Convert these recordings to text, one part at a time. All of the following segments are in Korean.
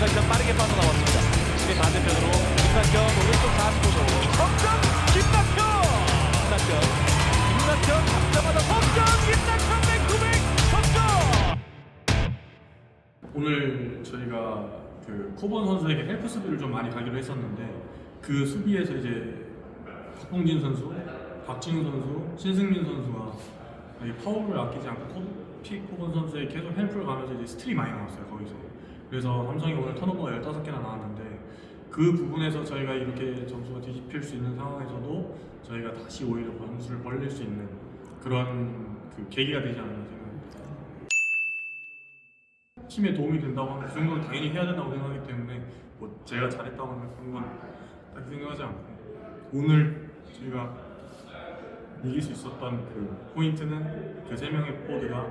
김학현 빠르게 빠져나왔습니다. 지금 반대편으로 김학현 오른쪽 45도 석점 김학현 김학현 김학현 잡자마자 석점 김학현 백투백 석점 오늘 저희가 그 코본 선수에게 헬프 수비를 좀 많이 가기로 했었는데 그 수비에서 이제 박봉진 선수, 박진우 선수, 신승민 선수가 이 파울을 아끼지 않고 코, 피 코본 선수에 계속 헬프를 가면서 이제 스틸이 많이 나왔어요 거기서. 그래서 삼성이 오늘 턴오버가 15개나 나왔는데 그 부분에서 저희가 이렇게 점수가 뒤집힐 수 있는 상황에서도 저희가 다시 오히려 점수를 벌릴 수 있는 그런 그 계기가 되지 않았나 생각합니다. 팀에 도움이 된다고 하면 그 정도는 당연히 해야 된다고 생각하기 때문에 뭐 제가 잘했다고 하면 그런 건 딱히 생각하지 않고 오늘 저희가 이길 수 있었던 그 포인트는 그 세 명의 포워드가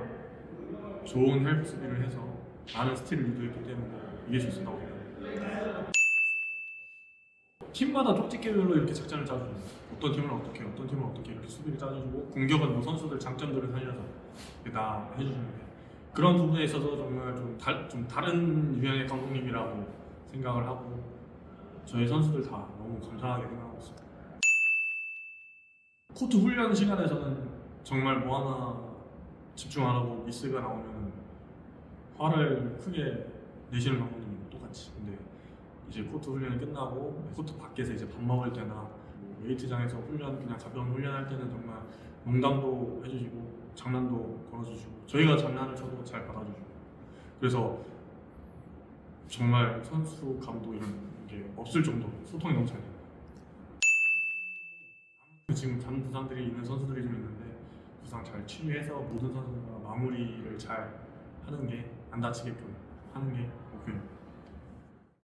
좋은 헬프 수비를 해서 많은 스틸을 유도했기 때문에 이길 수 있었다고 생각합니다. 팀마다 쪽집게별로 이렇게 작전을 짜주고 어떤 팀은 어떻게 어떤 팀은 어떻게 이렇게 수비를 짜주고 공격은 뭐 선수들 장점들을 살려서 다 해주시는데 그런 부분에 있어서 정말 좀, 다, 좀 다른 유형의 감독님이라고 생각을 하고 저희 선수들 다 너무 감사하게 생각하고 있습니다. 코트 훈련 시간에서는 정말 뭐 하나 집중 안 하고 미스가 나오면 화를 크게 내시는 감독님이 똑같이 근데 이제 코트 훈련이 끝나고 코트 밖에서 이제 밥 먹을 때나 뭐 웨이트장에서 훈련 그냥 가벼운 훈련할 때는 정말 농담도 해주시고 장난도 걸어주시고 저희가 장난을 쳐도 잘 받아주시고 그래서 정말 선수 감독 이런 게 없을 정도로 소통이 너무 잘 돼요. 지금 잔 부상들이 있는 선수들이 좀 있는데 부상 잘 치유해서 모든 선수가 마무리를 잘 하는 게 안 다치게끔 하는 게 목표입니다.